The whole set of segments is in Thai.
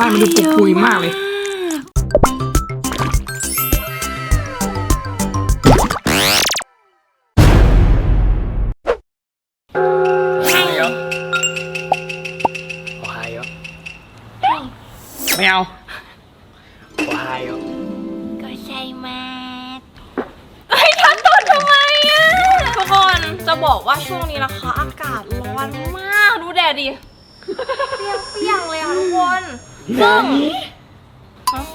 ส้มันดูปุกปุยมากเลย โอไฮโอไม่เอา โอไฮโอก็ใช่มากเฮ้ยทันตดทำไมอะทุกคนจะบอกว่าช่วงนี้นะคะ อากาศร้อนมาก ดูแดดดิเปรี้ยงๆเลยอะทุกคน ซึ่ง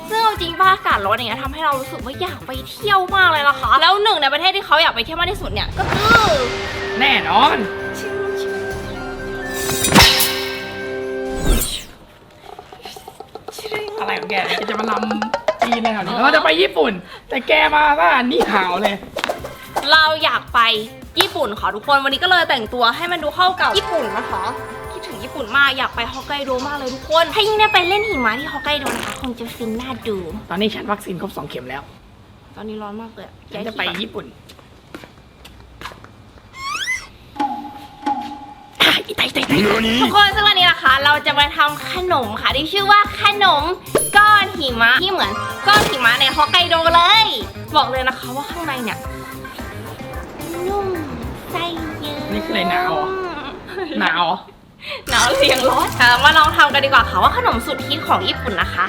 ซึ่งเอาจริงป่ะอากาศร้อนอย่างเงี้ยทำให้เรารู้สึกว่าอยากไปเที่ยวมากเลยนะคะแล้วหนึ่งในประเทศที่เขาอยากไปเที่ยวมากที่สุดเนี่ยก็คือแน่นอน อะไรของแกเนี่ยแกจะมาลำจีนอะไรแถวนี้เราจะไปญี่ปุ่น แต่แกมาว่านี่หาวเลย เราอยากไปญี่ปุ่นค่ะทุกคนวันนี้ก็เลยแต่งตัวให้มันดูเข้ากับญี่ปุ่นนะคะ ญี่ปุ่นมากอยากไปฮอกไกโดมากเลยทุกคน ถ้ายิ่งได้ไปเล่นหิมะที่ฮอกไกโดนะคะคงจะฟินน่าดู ตอนนี้ฉันวัคซีนครบสองเข็มแล้ว ตอนนี้ร้อนมากเลยฉันจะไปญี่ปุ่นอะอีไตไตไตทุกคนซึ่งวันนี้นะคะ เราจะมาทำขนมค่ะที่ชื่อว่าขนมก้อนหิมะที่เหมือนก้อนหิมะในฮอกไกโดเลย บอกเลยนะคะว่าข้างในเนี่ยนุ่มไส้เยอะนี่คืออะไรหนาวเหรอหนาวเหรอหนาวเรียงร้อนค่ะมาลองทำกันดีกว่าค่ะว่าขนมสุดฮิตของญี่ปุ่นนะคะ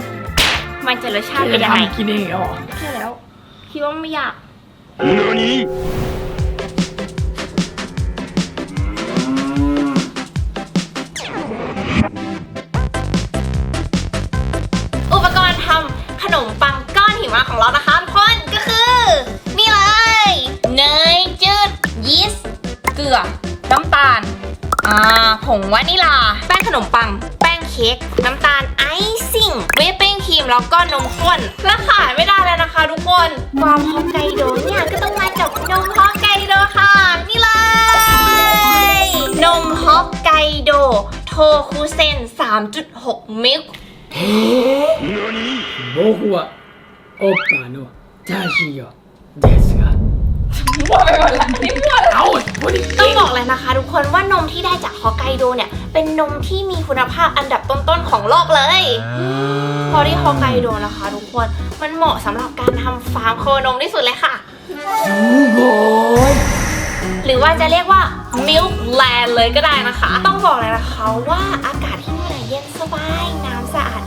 มันจะรสชาติแกเป็นจะยังไงทำกินเองเหรอใช่แล้วคิดว่าไม่ยากอุปกรณ์ทำขนมปังก้อนหิมะของเรานะคะทุกคนก็คือ นี่เลยเนยจืดยีสต์เกลือน้ำตาลอ่า ผงวานิลา แป้งขนมปัง แป้งเค้ก น้ำตาลไอซิ่งวิปปิ้งครีม แล้วก็นมข้น และขาดไม่ได้เลยนะคะทุกคน ความฮอกไกโดเนี่ยก็ต้องมาจากนมฮอกไกโดค่ะ นี่เลย นมฮอกไกโด โทคุเซน 3.6 มิลค์ 僕はオッパのジャージーよですが มั่วไปหมดล้นี่มั่วแล้วพูต้องบอกเลยนะคะ ทุกคนว่านมที่ได้จากฮอกไกโดเนี่ย เป็นนมที่มีคุณภาพอันดับต้นๆของโลกเลยพอที่ฮอกไกโดนะคะ ทุกคนมันเหมาะสำหรับการทำฟาร์มโคนมที่สุดเลยค่ะ โอ้หรือว่าจะเรียกว่ามิลค์แลนด์เลยก็ได้นะคะ ต้องบอกเลยนะคะว่าอากาศที่นี่เย็นสบาย น้ำสะอาด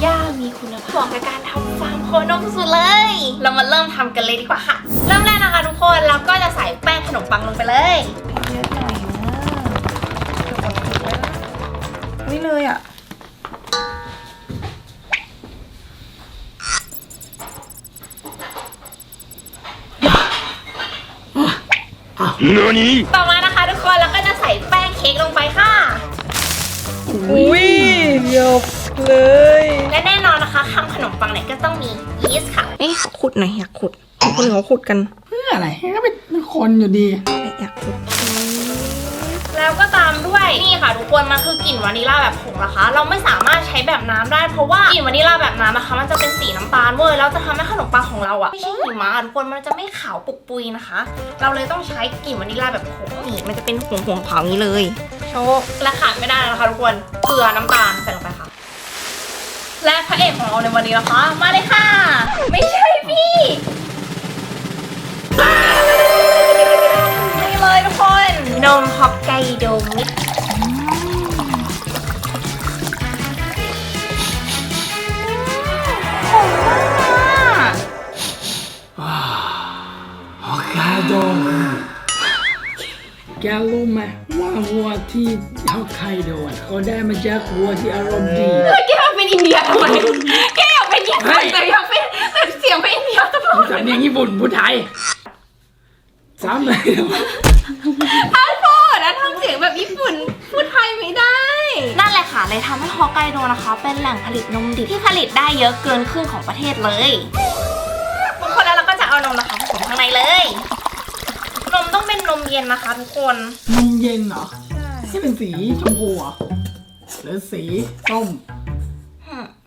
หญ้ามีคุณภาพเหมาะกับการทำฟาร์ม นมสุดๆเลย เรามาเริ่มทำกันเลยดีกว่าค่ะ เริ่มแรกนะคะทุกคนเราก็จะใส่แป้งขนมปังลงไปเลยเยอะหน่อยนะนี่เลยอะต่อมานะคะทุกคนเราก็จะใส่แป้งเค้กลงไปค่ะอุ้ยหยบเลย และแน่นอนนะคะ ทำขนมปังเนี่ยก็ต้องมียีสต์ค่ะ เอ๊ะขอขุดหน่อยอยากขุดคนเขาขุดกันเพื่ออะไรก็เป็นคนอยู่ดีอยากขุด แล้วก็ตามด้วยนี่ค่ะทุกคนมันคือกลิ่นวานิลลาแบบผงนะคะ เราไม่สามารถใช้แบบน้ำได้เพราะว่ากลิ่นวานิลลาแบบน้ำนะคะมันจะเป็นสีน้ำตาลเว้ยแล้วจะทำให้ขนมปังของเราอะไม่ใช่หิมะอะทุกคนมันจะไม่ขาวปุกปุยนะคะ เราเลยต้องใช้กลิ่นวานิลลาแบบผงนี่มันจะเป็นผงผงๆขาวนี้เลย โชว์และขาดไม่ได้นะคะทุกคนเกลือน้ำตาลใส่ลงไปค่ะ และพระเอกของเราในวันนี้นะคะ มาเลยค่ะ ไม่ใช่พี่นี่เลยทุกคน นมฮอกไกโดมิกซ์หอมมากอะฮอกไกโดแกรู้ไหมว่าวัวที่ฮอกไกโดอะเขาได้มาจากวัวที่อารมณ์ดีแล้วแกอยากเป็ นอินเดียทำไมแกอยากเป็นญี่เฮ้ปุ่นยแต่อยากเป็นแต่เสียงเป็นอินเดียตลอดสำเนียงญี่ปุ่นพูดไทยซ้ำเลยถ้าพูดแล้วทำเสียงแบบญี่ปุ่นพูดไทยไม่ได้ นั่นแหละค่ะเลยทำให้ฮอกไกโดนะคะ เป็นแหล่งผลิตนมดิบที่ผลิตได้เยอะเกินครึ่งของประเทศเลยทุกคนแล้วเราก็จะเอานมนะคะผสมข้างในเลย นมต้องเป็นนมเย็นนะคะทุกคนนมเย็นเหรอที่เป็นสีชมพูเหรอหรือสีส้มอืม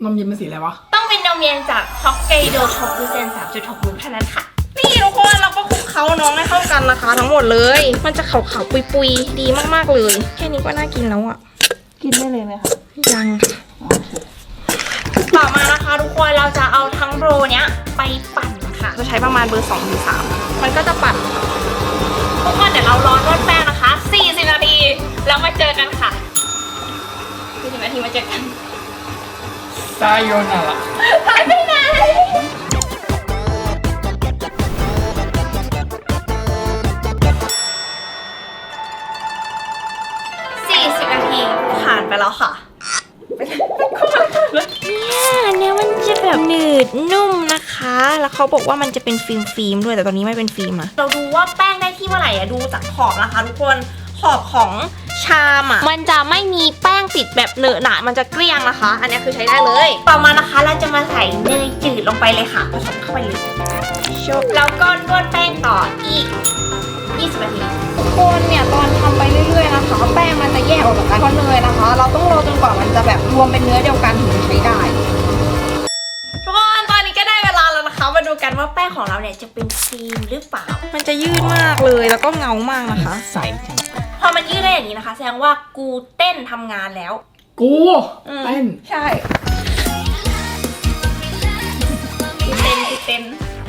นมเย็นเป็นสีอะไรวะ ต้องเป็นนมเย็นจากฮอกไกโดช็อกโกเซน3.6มิลเท่านั้นค่ะ นี่ทุกคนเราก็คลุกเคล้าน้องให้เข้ากันนะคะ ทั้งหมดเลย มันจะขาวๆปุยๆ ดีมากๆเลย แค่นี้ก็น่ากินแล้วอะกินได้เลยไหมคะยังเนี้ยไปปั่นค่ะ จะใช้ประมาณเบอร์2ถึง3มันก็จะปั่นทุกคนเดี๋ยวเรารอนวดแป้งนะคะ40นาทีแล้วมาเจอกันค่ะ40นาทีมาเจอกัน ซายโยนาระหายไปไหน 40 นาทีผ่านไปแล้วค่ะ เนี่ยอันเนี้ยมันจะแบบหนืดนุ่มนะคะ แล้วเขาบอกว่ามันจะเป็นฟิล์มฟิล์มๆด้วยแต่ตอนนี้ไม่เป็นฟิล์มอะเราดูว่าแป้งได้ที่เมื่อไหร่อะดูจากขอบนะคะทุกคน ขอบของ ชามอะมันจะไม่มีแป้งติดแบบเหนอะหนะมันจะเกลี้ยงนะคะ อันเนี้ยคือใช้ได้เลย ต่อมานะคะเราจะมาใส่เนยจืดลงไปเลยค่ะผสมเข้าไปเลยชบแล้วก็นวดแป้งต่ออีก 20นาทีทุกคนเนี่ยตอนทำไปเรื่อยๆนะคะแป้งมันจะแยกออกจากกันเพราะเนยนะคะ เราต้องรอจนกว่ามันจะแบบรวมเป็นเนื้อเดียวกันถึงจะใช้ได้ทุกคนตอนนี้ก็ได้เวลาแล้วนะคะ มาดูกันว่าแป้งของเราเนี่ยจะเป็นฟิล์มหรือเปล่า มันจะยืดมากเลยแล้วก็เงามากนะคะ ใส่จัง พอมันยืดได้อย่างนี้นะคะ แสดงว่ากูเต้นทำงานแล้ว กูอืม เต้นใช่กูเต้นกูเต้น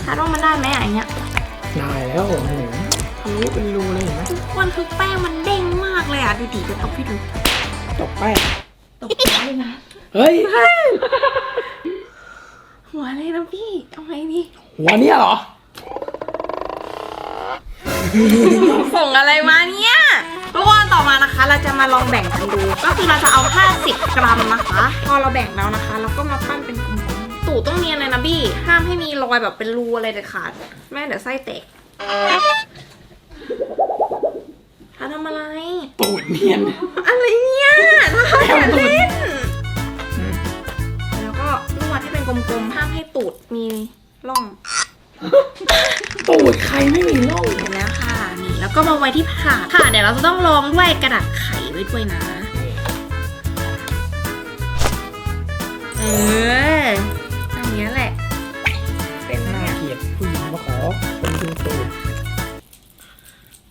คาดว่ามันได้ไหมอะอันเนี้ยได้แล้วโอ้โหทะลุเป็นรูเลยเห็นไหมทุกคนคือแป้งมันเด้งมากเลยอะ ดูดิจะตบให้ดูตกแป้งตบหัวเลยนะเฮ้ย หัวเลยนะพี่ทำไงดีหัวเนี้ยเหรอส่งอะไรมาเนี่ย ทุกคนต่อมานะคะ เราจะมาลองแบ่งกันดู ก็คือเราจะเอา 50 กรัมนะคะ พอเราแบ่งแล้วนะคะเราก็มาปั้นเป็นกลมๆตู่ต้องเนียนเลยนะบี้ ห้ามให้มีรอยแบบเป็นรูอะไรเด็ดขาดแม่เดี๋ยวไส้แตกถ้าทำอะไร ตูดเนียน อะไรเนี่ยถ้าแก้มตูดเล่นแล้วก็นวดให้เป็นกลมๆ ห้ามให้ตูดมีร่อง ตูดใครไม่มีร่องเห็นแล้วค่ะนี่แล้ว ก็มาไว้ที่ถาดค่ะเดี๋ยวเราจะต้องรองด้วยกระดาษไขไว้ด้วยนะเอออันเนี้ยแหละ เป็นไงน่าอะเกลียดผู้หญิงมาขอคนดูตูด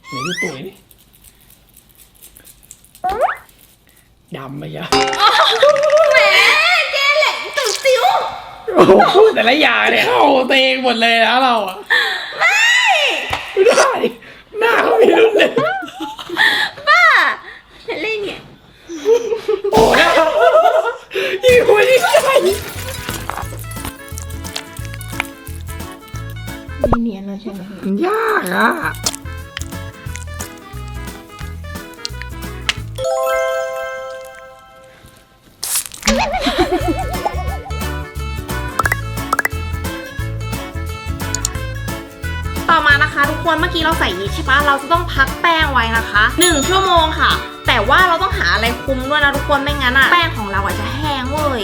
ไหนดูตูดดิดำไปยะแหมแกแหละตุ่ซิวโอ้โหแต่ละอย่างเนี่ยเข้าตัวเองหมดเลยนะเราอะไม่ได้ หน้าเขาไม่รุ่นเลย บ้าเล่นเนี่ยโอ้หน้ายิ่งกว่ายิ่งใหญ่ไม่เนียนเลยใช่ไหมมันยากอะ มื่อกี้เราใส่ยีสต์ใช่ปะเราจะต้องพักแป้งไว้นะคะ 1 ชั่วโมงค่ะ แต่ว่าเราต้องหาอะไรคุมด้วยนะทุกคนไม่งั้นอะแป้งของเราอาจจะแห้งเว้ย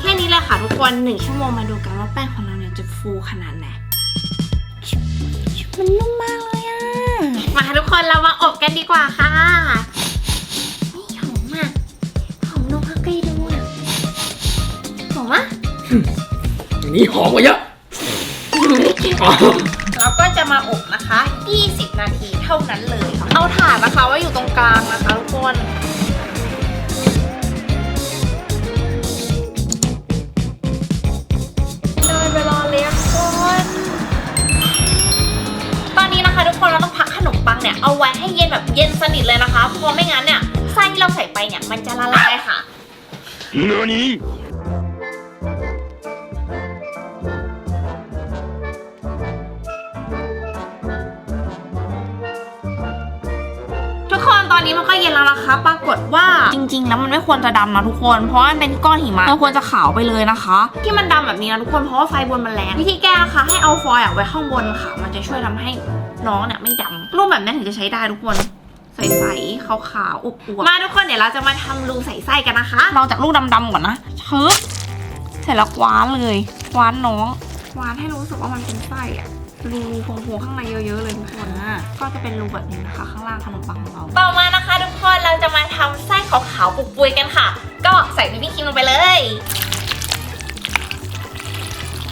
แค่นี้แหละค่ะทุกคน 1 ชั่วโมงมาดูกันว่าแป้งของเราเนี่ยจะฟูขนาดไหนมันนุ่มมากเลยอะมาทุกคนเรามาอบกันดีกว่าค่ะนี่หอมมากหอมนมพักใกล้ดูอะหอมมะอันนี้หอมกว่าเยอะ นาทีเท่านั้นเลย เอาถ่านนะคะไว้อยู่ตรงกลางนะคะทุกคนเลยเวลาเลี้ยงคนตอนนี้นะคะทุกคนเราต้องพักขนมปังเนี่ยเอาไว้ให้เย็นแบบเย็นสนิทเลยนะคะเพราะไม่งั้นเนี่ยไส้ที่เราใส่ไปเนี่ยมันจะละลายค่ะ何 ตอนนี้มันก็เย็นแล้วนะคะ ปรากฏว่าจริง ๆ แล้วมันไม่ควรจะดำนะทุกคน เพราะมันเป็นก้อนหิมะมันควรจะขาวไปเลยนะคะ ที่มันดำแบบนี้นะทุกคนเพราะว่าไฟบนมันแรงวิธีแก้นะคะให้เอาฟอยล์อะไว้ข้างบนค่ะ มันจะช่วยทำให้น้องเนี่ยไม่ดำรูปแบบนี้ถึงจะใช้ได้ทุกคนใสๆขาวๆอวบๆมาทุกคนเดี๋ยวเราจะมาทำรูใส่ไส้กันนะคะลองจากลูกดำๆก่อนนะเชิบเสร็จแล้วคว้านเลยคว้านน้องคว้านให้รู้สึกว่ามันเป็นไส้อะ รูพวงๆข้างในเยอะๆเลยทุกคนนะก็จะเป็นรูแบบนี้นะคะ ข้างล่างขนมปังของเรา ต่อมานะคะทุกคนเราจะมาทำไส้ขาวๆปุกปุยกันค่ะ ก็ใส่วิปปิ้งครีมลงไปเลย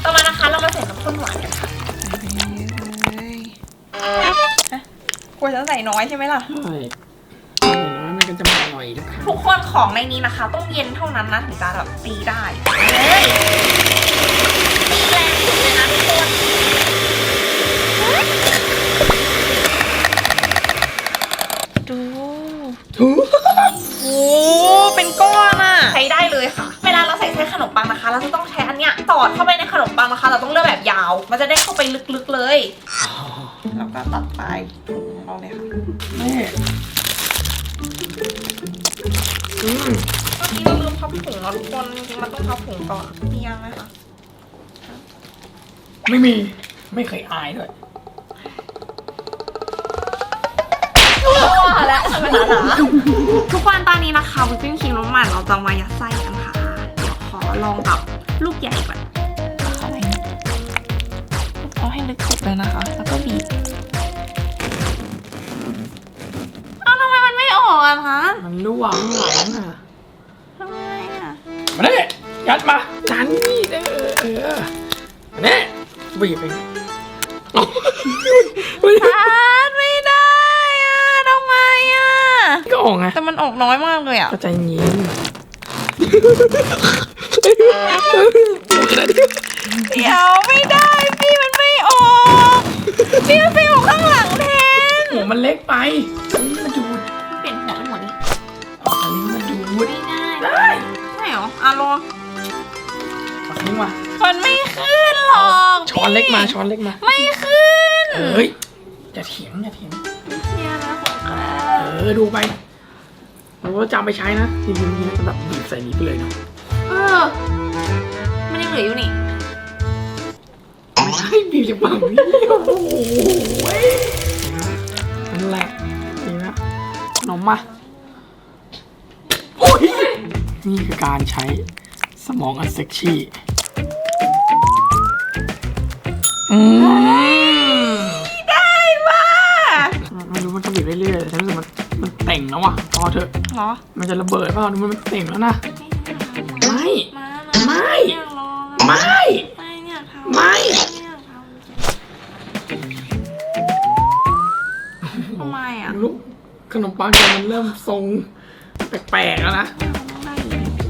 ต่อมานะคะเรามาใส่น้ำข้นหวานกันค่ะกลัวจะใส่น้อยใช่ไหมล่ะใช่อย่างน้อยมันก็จะมาอร่อยทุกครั้งทุกคนของในนี้นะคะ ต้องเย็นเท่านั้นนะถึงจะแบบตีได้เลยสุดเลยนะทุกคน ดูถูโอ้เป็นก้อนอะใช้ได้เลยค่ะ เวลาเราใส่เส้นขนมปังนะคะ เราจะต้องใช้อันเนี้ยสอดเข้าไปในขนมปังนะคะ เราต้องเลือกแบบยาว มันจะได้เข้าไปลึกๆเลย แล้วก็ตัดปลายถุงของเราเลยค่ะนี่อืมเมื่อกี้เราลืมพับถุงแล้วทุกคนจริงๆมันต้องพับถุงก่อนมียังไหมคะ ไม่มี ไม่เคยอายด้วย ว่าแล้วทำไมหนาๆทุกคนตอนนี้นะคะวิปปิ้งครีมน้ำมันเราจะมายัดไส้กันค่ะเดี๋ยวขอลองกับลูกใหญ่ก่อนเอาเข้าไปเอาให้ลึกสุดเลยนะคะ แล้วก็บีบเอาทำไมมันไม่ออกอะคะมันรั่วมันไหลอะทำไมอะมาเนี่ยยัดมาจานนี่เออเออมาเนี่ยบีบเองเอาเฮ้ยทานไม่ได้ ก็ออกไงแต่มันออกน้อยมากเลยอะก็ใจเย็นเดี๋ยวไม่ได้พี่มันไม่ออกพี่มันไปออกข้างหลังแทนหัวมันเล็กไปอันนี้มาดูดเปลี่ยนหัวเป็นหัวนี้เอาอันนี้มาดูดไม่ได้ได้ไม่เหรออะลองเอาอันนี้มามันไม่ขึ้นหรอกช้อนเล็กมาช้อนเล็กมา ไม่ขึ้นเฮ้ยอย่าเถียงอย่าเถียงเนี่ยนะของข้า เออดูไปเราก็จำไปใช้นะจริงๆนี่แบบบีบใส่นี้ไปเลยเนาะเออ มันยังเหลืออยู่นี่ไม่ใช่บีบจากฝั่งนี้โอ้โหนั่นแหละนี่นะขนมมาโอ้ยนี่คือการใช้สมองอันเซ็กชี่อืม แล้วว่ะพอเถอะเหรอ มันจะระเบิดเปล่าดูมันเต่งแล้วนะไม่มาไม่ อยากลองไม่ ไม่อยากทำไม่ อยากทำทำไมอะลูกขนมปังแกมันเริ่มทรงแปลกๆแล้วนะไม่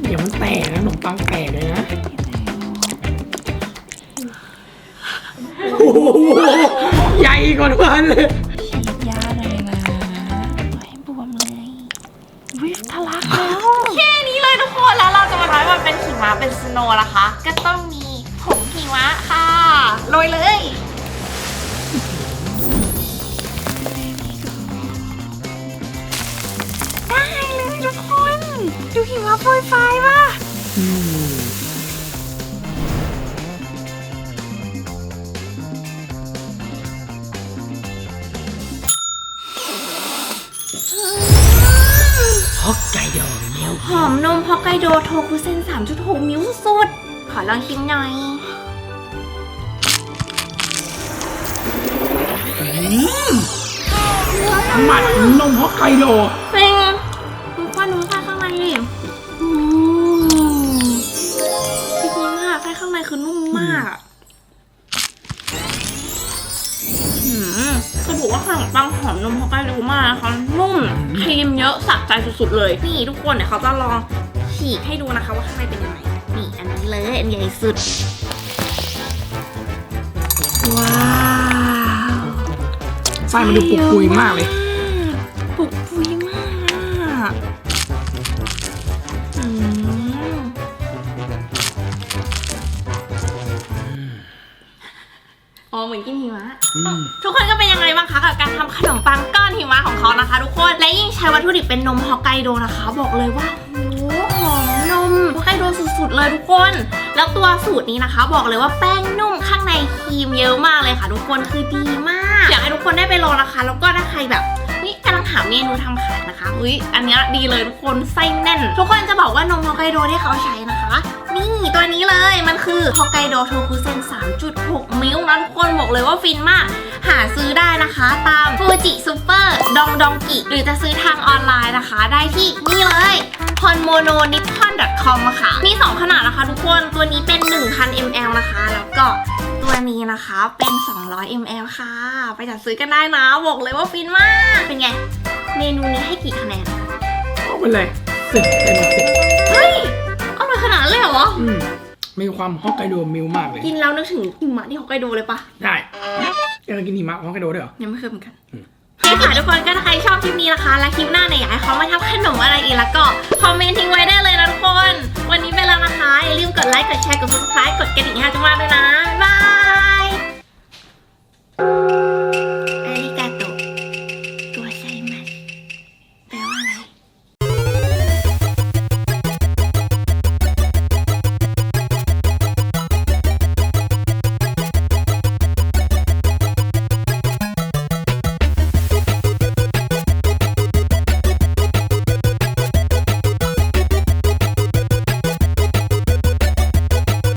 เดี๋ยวมันแตกนะขนมปังแตกเลยนะโอ้โหใหญ่กว่าทุกอันเลย เป็นสโนว์นะคะ ก็ต้องมีผงหิมะค่ะโรยเลย หอมนมฮอกไกโดโทคุเซน 3.6 มิ้วสุดๆขอลองชิมหน่อย หมัดนมฮอกไกโดเป็นไงดูควันดูไส้ข้างในดิอืมจริงๆอะไส้ข้างในคือนุ่มมาก ขนมปังหอมนมฮอกไกโดมากนะคะนุ่มครีมเยอะสะใจสุดๆเลย นี่ทุกคนเนี่ยเขาจะลองฉีกให้ดูนะคะว่าข้างในเป็นยังไงนี่อันนี้เลยอันใหญ่สุด ว้าวไส้มันดูปุกปุยมากเลย เหมือนกินหิมะ อืม ทุกคนก็เป็นยังไงบ้างคะกับการทำขนมปังก้อนหิมะของเขานะคะ ทุกคน และยิ่งใช้วัตถุดิบเป็นนมฮอกไกโดนะคะ บอกเลยว่าโอ้โหหอมนมฮอกไกโดสุดๆเลยทุกคน แล้วตัวสูตรนี้นะคะ บอกเลยว่าแป้งนุ่มข้างในครีมเยอะมากเลยค่ะ ทุกคนคือดีมาก อยากให้ทุกคนได้ไปลองนะคะ แล้วก็ถ้าใครแบบนี่กำลังหาเมนูทำขายนะคะอุ้ยอันเนี้ยดีเลยทุกคนไส้แน่น ทุกคนจะบอกว่านมฮอกไกโดที่เขาใช้นะคะ นี่ตัวนี้เลยมันคือฮอกไกโดโทคุเซน 3.6 มิลนะทุกคนบอกเลยว่าฟินมาก หาซื้อได้นะคะ ตามฟูจิซูเปอร์ดองดองกิ หรือจะซื้อทางออนไลน์นะคะ ได้ที่นี่เลย h o n m o n o n i p p o n c o m ค่ะ มี 2 ขนาดนะคะทุกคนตัวนี้เป็น 1,000 ml นะคะ แล้วก็ตัวนี้นะคะเป็น 200 ml ค่ะ ไปจัดซื้อกันได้นะ บอกเลยว่าฟินมาก เป็นไง เมนูนี้ให้กี่คะแนนเอาไปเลยสิบเต็มสิบเฮ้ยอร่อยข นาดนั้นเลยเหรออืมมีความฮอกไกโดมิลมากเลย กินแล้วนึกถึงหิมะที่ฮอกไกโดเลยปะได้ยังกินหิมะฮอกไกโดด้วยเหรอ ยังไม่เคยเหมือนกันอืมโอเคค่ะทุกคนก็ถ้าใครชอบคลิปนี้นะคะ และคลิปหน้าเนี่ยอยากให้เขามาทำขนมอะไรอีกแล้วก็คอมเมนต์ทิ้งไว้ได้เลยนะทุกคน วันนี้ไปแล้วนะคะอย่าลืมกดไลค์กดแชร์กด subscribe กดกระดิ่งให้จังมากด้วยนะบ๊ายบาย